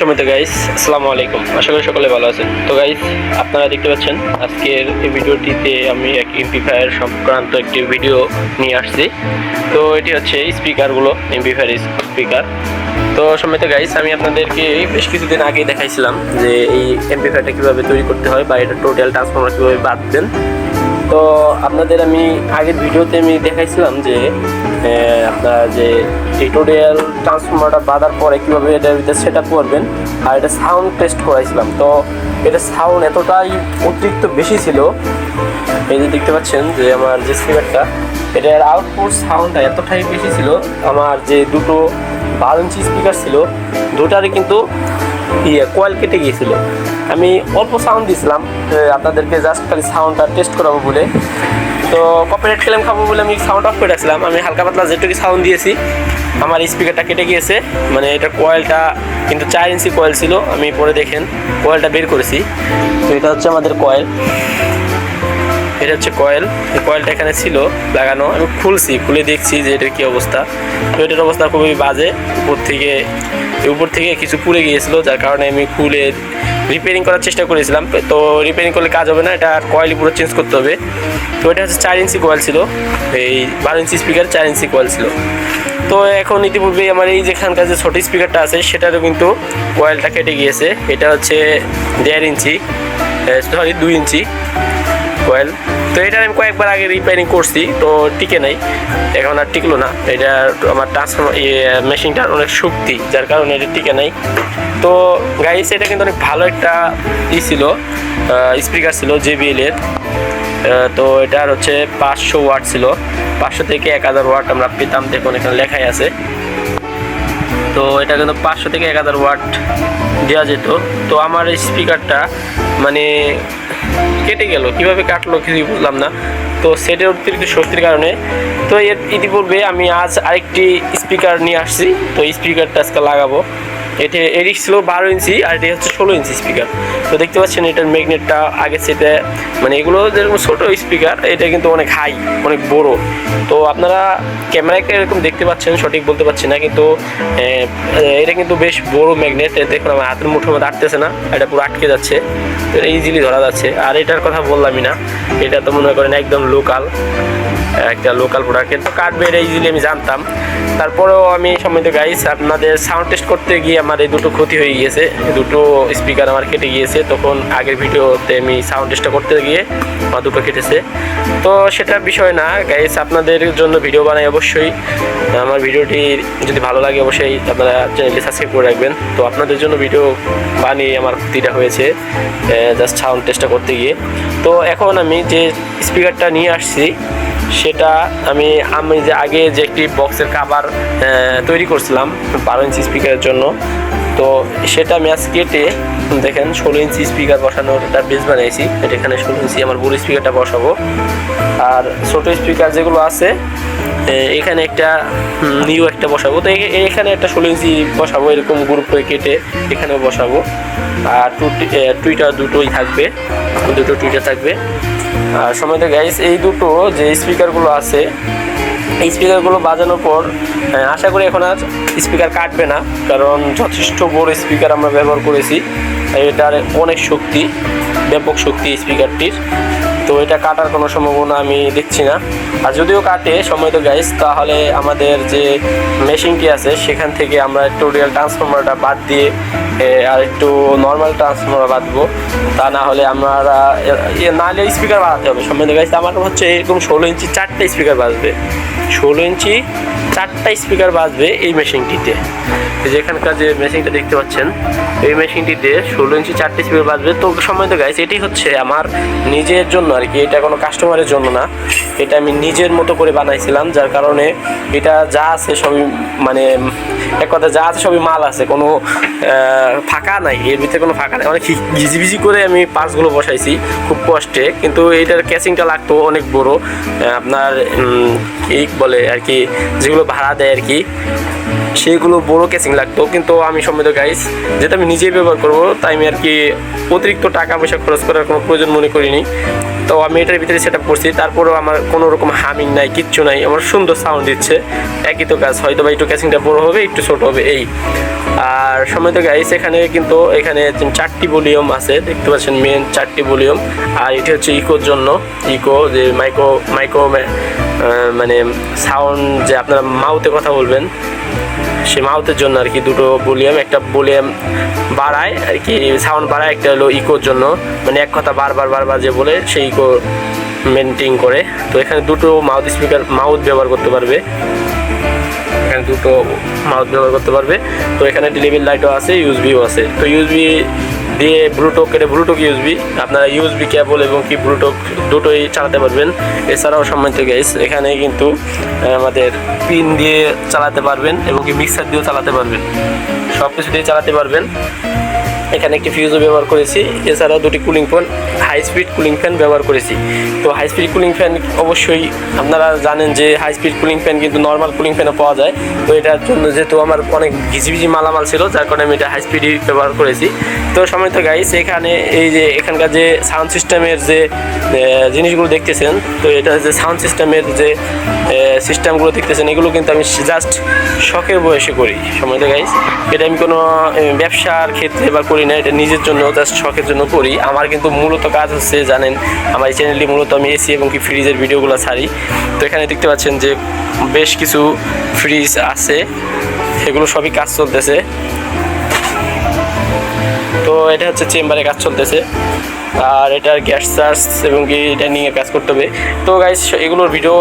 Samit guys আসসালামু আলাইকুম। আশা করি সকলে ভালো আছেন। তো গাইস আপনারা দেখতে পাচ্ছেন, আজকের এই ভিডিওটিতে আমি এক এমপিফায়ার সংক্রান্ত একটি ভিডিও নিয়ে আসছি। তো এটি হচ্ছে স্পিকারগুলো এমপিফায়ার স্পিকার তো সমিত গাইস আমি আপনাদেরকে বেশ কিছুদিন আগেই দেখাইছিলাম যে এই এমপিফায়ারটা কীভাবে তৈরি করতে হয় বা এটা টোটাল ট্রান্সফর্মার কীভাবে বাঁধবেন। তো আপনাদের আমি আগের ভিডিওতে আমি দেখাইছিলাম যে যে টিউটোরিয়াল ট্রান্সফর্মারটা বাঁধার পরে কীভাবে এটা ভিতরে সেট আপ করবেন, আর এটা সাউন্ড টেস্ট করাইছিলাম। তো এটা সাউন্ড এতটাই অতিরিক্ত বেশি ছিল, এই যে দেখতে পাচ্ছেন যে আমার যে স্পিকারটা এটার আউটপুট সাউন্ডটা এতটাই বেশি ছিল, আমার যে দুটো বারো ইঞ্চি স্পিকার ছিল, দুটারই কিন্তু ইয়ে কয়েল কেটে গিয়েছিল। আমি অল্প সাউন্ড দিয়েছিলাম আপনাদেরকে জাস্ট খালি সাউন্ডটা টেস্ট করাবো বলে। তো কপিরাইট ক্লেম খাব বলে আমি সাউন্ড অফ করে রাখছিলাম। আমি হালকা পাতলা যেটুকু সাউন্ড দিয়েছি, আমার স্পিকারটা কেটে গিয়েছে। মানে এটা কয়েলটা কিন্তু চার ইঞ্চি কয়েল ছিল, আমি পরে দেখেন, কয়েলটা বের করেছি। তো এটা হচ্ছে আমাদের কয়েল। এটা হচ্ছে কয়েল। এই কয়েলটা এখানে ছিল লাগানো। আমি খুলছি, খুলে দেখছি যে এটার কী অবস্থা। তো এটার অবস্থা খুবই বাজে। উপর থেকে উপর থেকে কিছু পুড়ে গিয়েছিল, যার কারণে আমি খুলে রিপেয়ারিং করার চেষ্টা করেছিলাম। তো রিপেয়ারিং করলে কাজ হবে না, এটা কয়েল পুরো চেঞ্জ করতে হবে। তো এটা হচ্ছে চার ইঞ্চি কয়েল ছিল। এই বারো ইঞ্চি স্পিকার চার ইঞ্চি কয়েল ছিল। তো এখন ইতিপূর্বেই আমার এই যেখানকার যে ছোটো স্পিকারটা আছে, সেটারও কিন্তু কয়েলটা কেটে গিয়েছে। এটা হচ্ছে দেড় ইঞ্চি সরি দুই ইঞ্চি কয়েল। তো এটা আমি কয়েকবার আগে রিপেয়ারিং করছি, তো টিকে নাই। এখন আর টিকলো না। এটা আমার ট্রান্সফর্মার মেশিনটার অনেক শক্তি, যার কারণে এটা টিকে নাই। তো গাইস এটা কিন্তু অনেক ভালো একটা ই ছিল স্পিকার ছিল জেবিএল এর তো এটার হচ্ছে পাঁচশো ওয়াট ছিল। পাঁচশো থেকে এক হাজার ওয়াট আমরা পেতাম, দেখুন এখানে লেখাই আছে। তো এটা কিন্তু পাঁচশো থেকে এক হাজার ওয়াট দেওয়া যেত। তো আমার এই স্পিকারটা মানে কেটে গেল। কীভাবে কাটলো কিছুই বুঝলাম না। তো সেটের অতিরিক্ত শক্তির কারণে তো এর ইতিপূর্বে আমি আজ আরেকটি স্পিকার নিয়ে আসছি। তো স্পিকারটা আজকে লাগাবো। এটা এটি ছিল বারো ইঞ্চি আর এটি হচ্ছে ষোলো ইঞ্চি স্পিকার তো দেখতে পাচ্ছেন এটার ম্যাগনেটটা আগে সেটে মানে এগুলো যেরকম ছোটো স্পিকার এটা কিন্তু অনেক হাই অনেক বড়। তো আপনারা ক্যামেরায় এরকম দেখতে পাচ্ছেন, সঠিক বলতে পারছি না, কিন্তু এটা কিন্তু বেশ বড় ম্যাগনেট দেখুন আমার হাতের মুঠোর মধ্যে আটতেছে না, এটা পুরো আটকে যাচ্ছে। ইজিলি ধরা যাচ্ছে। আর এটার কথা বললামই না, এটা তো মনে করেন একদম লোকাল একটা লোকাল প্রোডাক্ট কিন্তু কাটবে এটা ইজিলি আমি জানতাম। তারপরেও আমি সম্মিত গাইস আপনাদের সাউন্ড টেস্ট করতে গিয়ে আমার এই দুটো ক্ষতি হয়ে গিয়েছে। দুটো স্পিকার আমার কেটে গিয়েছে। তখন আগের ভিডিওতে আমি সাউন্ড টেস্টটা করতে গিয়ে আমার দুটো কেটেছে। তো সেটা বিষয় না গাইস আপনাদের জন্য ভিডিও বানাই অবশ্যই। আমার ভিডিওটি যদি ভালো লাগে অবশ্যই আপনারা চ্যানেলটি সাবস্ক্রাইব করে রাখবেন। তো আপনাদের জন্য ভিডিও বানিয়ে আমার ক্ষতিটা হয়েছে জাস্ট সাউন্ড টেস্টটা করতে গিয়ে। তো এখন আমি যে স্পিকারটা নিয়ে আসছি সেটা আমি আমি যে আগে যে একটি বক্সের কাভার তৈরি করছিলাম বারো ইঞ্চি স্পিকারের জন্য, তো সেটা আজ কেটে, দেখেন ষোলো ইঞ্চি স্পিকার বসানোর একটা বেস বানিয়েছি। এটা এখানে ষোলো ইঞ্চি আমার বড় স্পিকারটা বসাবো। আর ছোটো স্পিকার যেগুলো আছে এখানে একটা নিউ একটা বসাবো। তো এখানে একটা ষোলো ইঞ্চি বসাবো, এরকম গ্রুপ করে কেটে এখানেও বসাবো। আর টুইটার দুটোই থাকবে, দুটো টুইটার থাকবে। সময় গাইস এই দুটো যে স্পিকারগুলো আছে, এই স্পিকারগুলো বাজানোর পর আশা করি এখন আর স্পিকার কাটবে না, কারণ যথেষ্ট বড় স্পিকার আমরা ব্যবহার করেছি। এটার অনেক শক্তি, ব্যাপক শক্তি স্পিকারটির তো এটা কাটার কোনো সম্ভাবনা আমি দেখছি না। আর যদিও কাটে সময় তো গাইস তাহলে আমাদের যে মেশিনটি আছে সেখান থেকে আমরা টোরিয়াল ট্রান্সফর্মারটা বাদ দিয়ে আর একটু নর্মাল ট্রান্সফর্মার বাঁধবো তা না হলে আমরা ইয়ে, না হলে স্পিকার বাড়াতে হবে। সময় তো গাইস আমার হচ্ছে এরকম ষোলো ইঞ্চি চারটে স্পিকার বাজবে। ষোলো ইঞ্চি চারটা স্পিকার বাজবে এই মেশিনটিতে। এই যে এখানকার যে মেশিনটা দেখতে পাচ্ছেন এই মেশিনটিতে ষোলো ইঞ্চি চারটে স্পিকার বাজবে। তো সময় তো গাইস এটি হচ্ছে আমার নিজের জন্য আর কি, এটা কোনো কাস্টমারের জন্য না। এটা আমি নিজের মতো করে বানাইছিলাম, যার কারণে এটা যা আছে সবই মানে এক কথা যা আছে সবই মাল আছে, কোনো ফাঁকা নাই, এর ভিতরে কোনো ফাঁকা নাই। অনেক ঘিজি ভিজি করে আমি পার্টসগুলো বসাইছি, খুব কষ্টে, কিন্তু এটার ক্যাচিংটা লাগতো অনেক বড়। আপনার কি বলে আর কি, যেগুলো ভাড়া দেয় আর কি সেইগুলো বড় কেসিং লাগতো। কিন্তু আমি সময় গাইস যেটা আমি নিজেই ব্যবহার করব, তাই আমি আর কি অতিরিক্ত টাকা পয়সা খরচ করার কোনো প্রয়োজন মনে করিনি। তো আমি এটার ভিতরে সেট আপ করছি, তারপরেও আমার কোনো রকম হামিং নাই, কিচ্ছু নাই, আমার সুন্দর সাউন্ড দিচ্ছে। একই তো কাজ, হয়তো বা একটু ক্যাসিংটা বড় হবে, একটু ছোট হবে, এই। আর সময় তো গাইস এখানে কিন্তু এখানে চারটি ভলিউম আছে, দেখতে পাচ্ছেন মেন চারটি ভলিউম আর এটি হচ্ছে ইকোর জন্য ইকো যে মাইক্রো মাইক্রো মানে সাউন্ড যে আপনারা মাউথে কথা বলবেন সে মাউথের জন্য আর কি দুটো ভলিউম একটা ভলিউম বাড়ায় আর কি সাউন্ড বাড়ায়, একটা হলো ইকোর জন্য। মানে এক কথা বারবার বারবার যে বলে সেই ইকো মেনটেন করে। তো এখানে দুটো মাউথ স্পিকার মাউথ ব্যবহার করতে পারবে। এখানে দুটো মাউথ ব্যবহার করতে পারবে। তো এখানে ডেলিভারি লাইটও আছে ইউএসবিও আছে। তো ইউএসবি দিয়ে ব্লুটুক এটা ব্লুটুক ইউএসবি আপনারা ইউজবি কেবল এবং কি ব্লুটুক দুটোই চালাতে পারবেন। এছাড়াও সম্মানিত গ্যাস এখানে কিন্তু আমাদের পিন দিয়ে চালাতে পারবেন এবং কি মিক্সার দিয়েও চালাতে পারবেন। সব কিছু দিয়ে চালাতে পারবেন। এখানে একটি ফিউজও ব্যবহার করেছি। এছাড়াও দুটি cooling fan high speed cooling fan ব্যবহার করেছি। তো হাই স্পিড কুলিং ফ্যান অবশ্যই আপনারা জানেন যে হাই স্পিড কুলিং ফ্যান কিন্তু নর্মাল কুলিং ফ্যানও পাওয়া যায়। তো এটার জন্য যেহেতু আমার অনেক ঘিজিবিজি মালামাল ছিল, যার কারণে আমি এটা হাই স্পিডই ব্যবহার করেছি। তো সময় তো গাইস এখানে এই যে এখানকার যে সাউন্ড সিস্টেমের যে জিনিসগুলো দেখতেছেন, তো এটা যে সাউন্ড সিস্টেমের যে সিস্টেমগুলো দেখতেছেন, এগুলো কিন্তু আমি জাস্ট শখের বয়সে করি। সময় তো গাইস এটা আমি কোনো ব্যবসার ক্ষেত্রে বা করি না, এটা নিজের জন্য জাস্ট শখের জন্য করি। আমার কিন্তু মূলত কাজ হচ্ছে, জানেন, আমার এই চ্যানেলটি মূলত আমি এসি এবং কি ফ্রিজের ভিডিওগুলো ছাড়ি। তো এখানে দেখতে পাচ্ছেন যে বেশ কিছু ফ্রিজ আছে সেগুলো সবই কাজ চলতেছে। তো এটা হচ্ছে চেম্বারে কাজ চলতেছে। আর এটার গ্যাস চার্জ এবং কি এটা নিয়ে কাজ করতে হবে। তো গাইস এগুলোর ভিডিও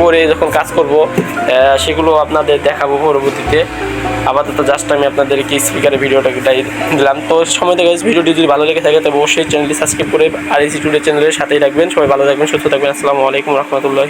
করে যখন কাজ করব সেগুলো আপনাদের দেখাবো পরবর্তীতে। আপাতত জাস্ট আমি আপনাদেরকে স্পিকারে ভিডিওটা দিলাম। তো সময় থেকে ভিডিওটি যদি ভালো লেগে থাকে, তবে অবশ্যই চ্যানেলটি সাবস্ক্রাইব করে আর এসি টুডে চ্যানেলের সাথেই রাখবেন সবাই ভালো থাকবেন, সুস্থ থাকবেন। আসসালামু আলাইকুম রহমতুল্লাহ